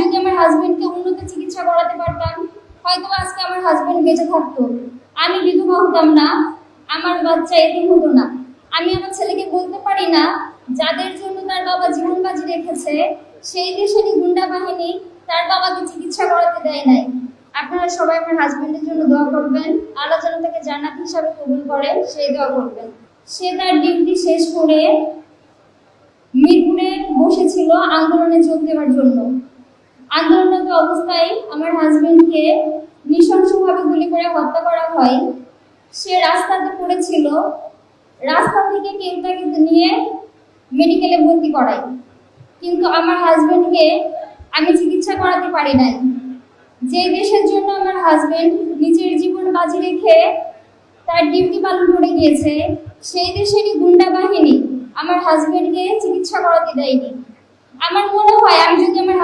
যদি আমার হাজবেন্ডকে উন্নত চিকিৎসা করাতে পারতাম, হয়তো আজকে আমার হাজবেন্ড বেঁচে থাকতো। আমি বিধবা হতাম না, আমার বাচ্চা এরকম হতো না। আমি আমার ছেলেকে বলতে পারি না, যাদের জন্য তার বাবা জীবন বাজি রেখেছে, সেই দেশেরই গুন্ডা বাহিনী তার বাবাকে চিকিৎসা করাতে দেয় নাই? আপনারা সবাই আমার হাজবেন্ডের জন্য দোয়া করবেন। আল্লাহ যেন তাকে জান্নাত হিসাবে কবুল করে, সেই দোয়া করবেন। সে তার ডিউটি শেষ করে মিরপুরে বসেছিল আন্দোলনে যোগ দেওয়ার জন্য। আন্দোলনরত অবস্থায় আমার হাজবেন্ডকে নৃশংসভাবে গুলি করে হত্যা করা হয়। সে রাস্তাতে পড়েছিল। রাস্তা থেকে কেউ তাকে নিয়ে মেডিকেলে ভর্তি করাই কিন্তু আমার হাজবেন্ডকে আমি চিকিৎসা করাতে পারি নাই। যে দেশের জন্য আমার হাজবেন্ড নিজের জীবন বাজি রেখে তার ডিউটি পালন করে গিয়েছে, সেই দেশেরই গুন্ডা বাহিনী আমার হাজবেন্ডকে চিকিৎসা করাতে দেয়নি। আমার মনে হয়, আমি যদি আমার